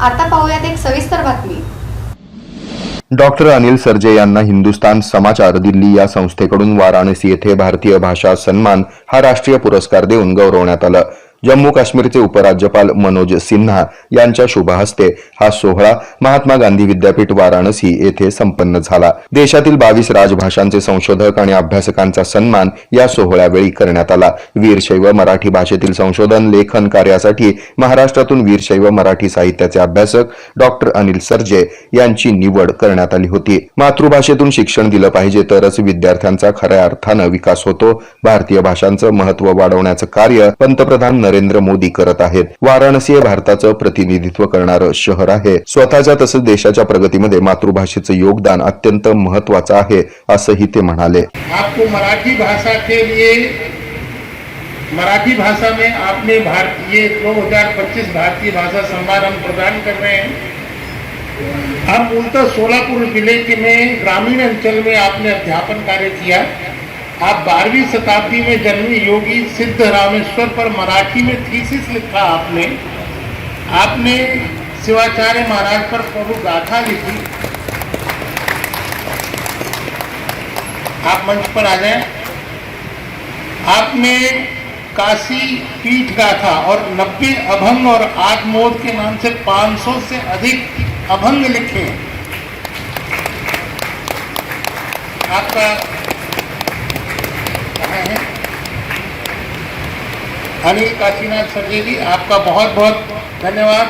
आता पाहूयात एक सविस्तर बातमी. डॉक्टर अनिल सर्जे यांना हिंदुस्तान समाचार दिल्ली या संस्थेकडून वाराणसी येथे भारतीय भाषा सन्मान हा राष्ट्रीय पुरस्कार देऊन गौरवण्यात आलं. जम्मू काश्मीरचे उपराज्यपाल मनोज सिन्हा यांच्या शुभहस्ते हा सोहळा महात्मा गांधी विद्यापीठ वाराणसी येथे संपन्न झाला. देशातील बावीस राजभाषांचे संशोधक आणि अभ्यासकांचा सन्मान या सोहळ्यावेळी करण्यात आला. वीरशैव मराठी भाषेतील संशोधन लेखन कार्यासाठी महाराष्ट्रातून वीरशैव मराठी साहित्याचे अभ्यासक डॉक्टर अनिल सर्जे यांची निवड करण्यात आली होती. मातृभाषेतून शिक्षण दिलं पाहिजे तरच विद्यार्थ्यांचा खऱ्या अर्थानं विकास होतो. भारतीय भाषांचं महत्त्व वाढवण्याचं कार्य पंतप्रधान नरेंद्र मोदी करत आहेत. वाराणसी हे भारताचं प्रतिनिधित्व करणारं शहर आहे. स्वतःच्या तसंच देशाच्या प्रगतीमध्ये मातृभाषेचं योगदान अत्यंत महत्वाचं आहे असंही ते म्हणाले. आपको मराठी भाषा के लिए मराठी भाषा में आपने भारतीय 2025 भारतीय भाषा सम्मान हम प्रदान कर रहे हैं। हम मूलतः सोलापुर जिले के में ग्रामीण अंचल में आपने अध्यापन कार्य किया। आप बारहवीं शताब्दी में जन्मी योगी सिद्ध रामेश्वर पर मराठी में थीसिस लिखा आपने आपने शिवाचार्य महाराज पर प्रभु गाथा लिखी। आप मंच पर आ जाए। आपने काशी पीठ गाथा और 90 अभंग और आत्मोद के नाम से 500 से अधिक अभंग लिखे आपका अनिल काशीनाथ सरजे जी आपका बहुत बहुत धन्यवाद।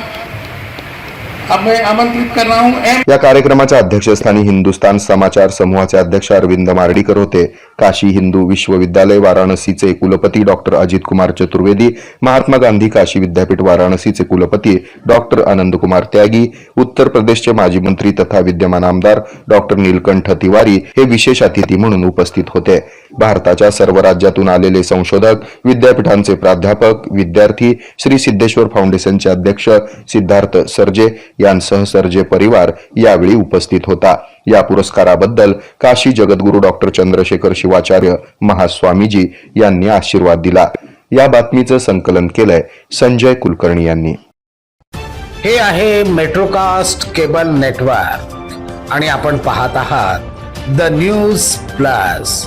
अब मैं आमंत्रित कर रहा हूँ या कार्यक्रमाच्या अध्यक्षस्थानी हिंदुस्तान समाचार समूहाचे अध्यक्ष अरविंद मार्डीकर होते. काशी हिंदू विश्वविद्यालय वाराणसीचे कुलपती डॉक्टर अजित कुमार चतुर्वेदी महात्मा गांधी काशी विद्यापीठ वाराणसीचे कुलपती डॉक्टर आनंद कुमार त्यागी उत्तर प्रदेशचे माजी मंत्री तथा विद्यमान आमदार डॉक्टर नीलकंठ तिवारी हे विशेष अतिथी म्हणून उपस्थित होते. भारताच्या सर्व राज्यातून आलेले संशोधक विद्यापीठांचे प्राध्यापक विद्यार्थी श्री सिद्धेश्वर फाउंडेशनचे अध्यक्ष सिद्धार्थ सर्जे यांसह सर्जे परिवार यावेळी उपस्थित होता. या पुरस्काराबद्दल काशी जगद्गुरू डॉक्टर चंद्रशेखर शिवाचार्य महास्वामीजी यांनी आशीर्वाद दिला. या बातमीचं संकलन केलंय संजय कुलकर्णी यांनी. हे आहे मेट्रोकास्ट केबल नेटवर्क आणि आपण पाहत आहात the news plus.